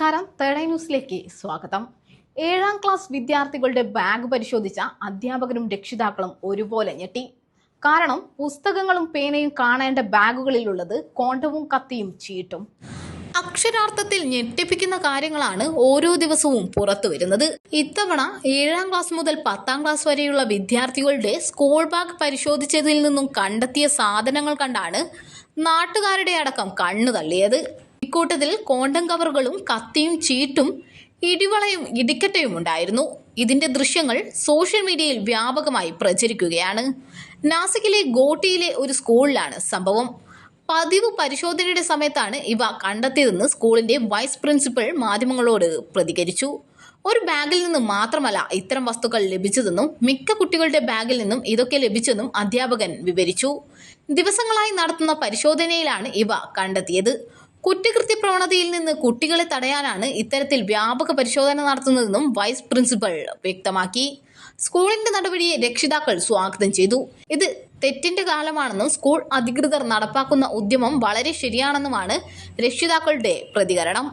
നമസ്കാരം. തേടൈ ന്യൂസിലേക്ക് സ്വാഗതം. ഏഴാം ക്ലാസ് വിദ്യാർത്ഥികളുടെ ബാഗ് പരിശോധിച്ച അധ്യാപകരും രക്ഷിതാക്കളും ഒരുപോലെ ഞെട്ടി. കാരണം പുസ്തകങ്ങളും പേനയും കാണേണ്ട ബാഗുകളിലുള്ളത് കോണ്ടവും കത്തിയും ചീട്ടും. അക്ഷരാർത്ഥത്തിൽ ഞെട്ടിപ്പിക്കുന്ന കാര്യങ്ങളാണ് ഓരോ ദിവസവും പുറത്തു വരുന്നത്. ഇത്തവണ ഏഴാം ക്ലാസ് മുതൽ പത്താം ക്ലാസ് വരെയുള്ള വിദ്യാർത്ഥികളുടെ സ്കൂൾ ബാഗ് പരിശോധിച്ചതിൽ നിന്നും കണ്ടെത്തിയ സാധനങ്ങൾ കണ്ടാണ് നാട്ടുകാരുടെ അടക്കം കണ്ണു തള്ളിയത് ഇക്കൂട്ടത്തിൽ കോണ്ടം കവറുകളും കത്തിയും ചീട്ടും ഇടിവളയും ഇടിക്കട്ടയും ഉണ്ടായിരുന്നു. ഇതിന്റെ ദൃശ്യങ്ങൾ സോഷ്യൽ മീഡിയയിൽ വ്യാപകമായി പ്രചരിക്കുകയാണ്. നാസിക്കിലെ ഗോട്ടിയിലെ ഒരു സ്കൂളിലാണ് സംഭവം. പതിവ് പരിശോധനയുടെ സമയത്താണ് ഇവ കണ്ടെത്തിയതെന്ന് സ്കൂളിന്റെ വൈസ് പ്രിൻസിപ്പൽ മാധ്യമങ്ങളോട് പ്രതികരിച്ചു. ഒരു ബാഗിൽ നിന്ന് മാത്രമല്ല ഇത്തരം വസ്തുക്കൾ ലഭിച്ചതെന്നും മിക്ക കുട്ടികളുടെ ബാഗിൽ നിന്നും ഇതൊക്കെ ലഭിച്ചെന്നും അധ്യാപകൻ വിവരിച്ചു. ദിവസങ്ങളായി നടത്തുന്ന പരിശോധനയിലാണ് ഇവ കണ്ടെത്തിയത്. കുറ്റകൃത്യ പ്രവണതയിൽ നിന്ന് കുട്ടികളെ തടയാനാണ് ഇത്തരത്തിൽ വ്യാപക പരിശോധന നടത്തുന്നതെന്നും വൈസ് പ്രിൻസിപ്പൽ വ്യക്തമാക്കി. സ്കൂളിന്റെ നടപടിയെ രക്ഷിതാക്കൾ സ്വാഗതം ചെയ്തു. ഇത് തെറ്റിന്റെ കാലമാണെന്നും സ്കൂൾ അധികൃതർ നടപ്പാക്കുന്ന ഉദ്യമം വളരെ ശരിയാണെന്നുമാണ് രക്ഷിതാക്കളുടെ പ്രതികരണം.